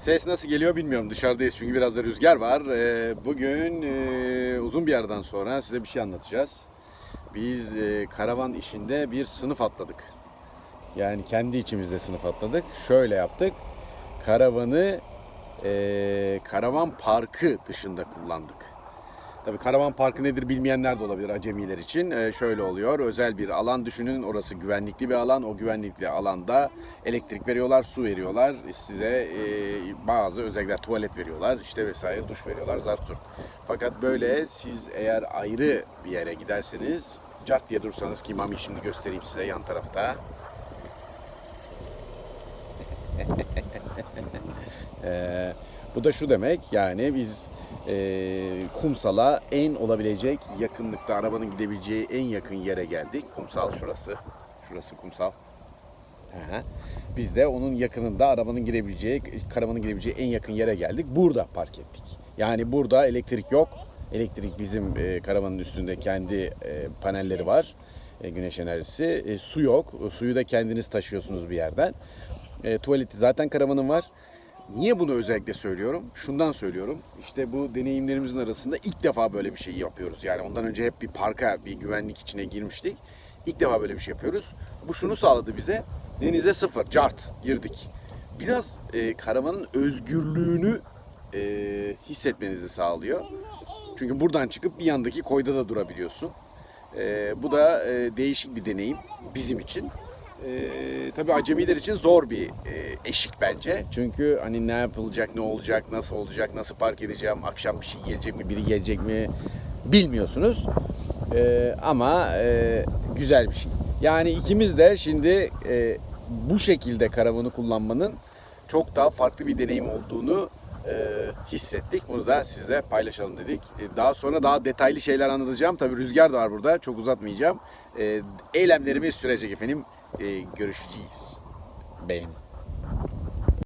Ses nasıl geliyor bilmiyorum. Dışarıdayız çünkü biraz da rüzgar var. Ee, Bugün e, uzun bir aradan sonra size bir şey anlatacağız. Biz e, karavan işinde bir sınıf atladık. Yani kendi içimizde sınıf atladık. Şöyle yaptık. Karavanı e, karavan parkı dışında kullandık. Tabii karavan parkı nedir bilmeyenler de olabilir acemiler için. Ee, şöyle oluyor. Özel bir alan düşünün. Orası güvenlikli bir alan. O güvenlikli alanda elektrik veriyorlar, su veriyorlar. Size e, bazı özellikler tuvalet veriyorlar. işte vesaire duş veriyorlar. Zart zurt. Fakat böyle siz eğer ayrı bir yere giderseniz cart diye dursanız ki Mami şimdi göstereyim size yan tarafta. Ee, bu da şu demek yani biz e, kumsala en olabilecek yakınlıkta arabanın gidebileceği en yakın yere geldik. Kumsal şurası. Şurası kumsal. Hı. Biz de onun yakınında arabanın girebileceği, karavanın girebileceği en yakın yere geldik. Burada park ettik. Yani burada elektrik yok. Elektrik bizim e, karavanın üstünde kendi e, panelleri var. E, güneş enerjisi. E, su yok. Suyu da kendiniz taşıyorsunuz bir yerden. E, tuvaleti zaten karavanın var. Niye bunu özellikle söylüyorum? Şundan söylüyorum. İşte bu deneyimlerimizin arasında ilk defa böyle bir şey yapıyoruz. Yani ondan önce hep bir parka, bir güvenlik içine girmiştik. İlk defa böyle bir şey yapıyoruz. Bu şunu sağladı bize. Denize sıfır, cart girdik. Biraz e, karavanın özgürlüğünü e, hissetmenizi sağlıyor. Çünkü buradan çıkıp bir yandaki koyda da durabiliyorsun. E, bu da e, değişik bir deneyim bizim için. E, tabii acemiler için zor bir e, eşik bence. Çünkü hani ne yapılacak, ne olacak, nasıl olacak, nasıl park edeceğim, akşam bir şey gelecek mi, biri gelecek mi bilmiyorsunuz. E, ama e, güzel bir şey. Yani ikimiz de şimdi e, bu şekilde karavanı kullanmanın çok daha farklı bir deneyim olduğunu e, hissettik. Bunu da sizle paylaşalım dedik. E, daha sonra daha detaylı şeyler anlatacağım. Tabii rüzgar da var burada. Çok uzatmayacağım. E, eylemlerimiz sürecek efendim. E, görüşeceğiz. Beğen.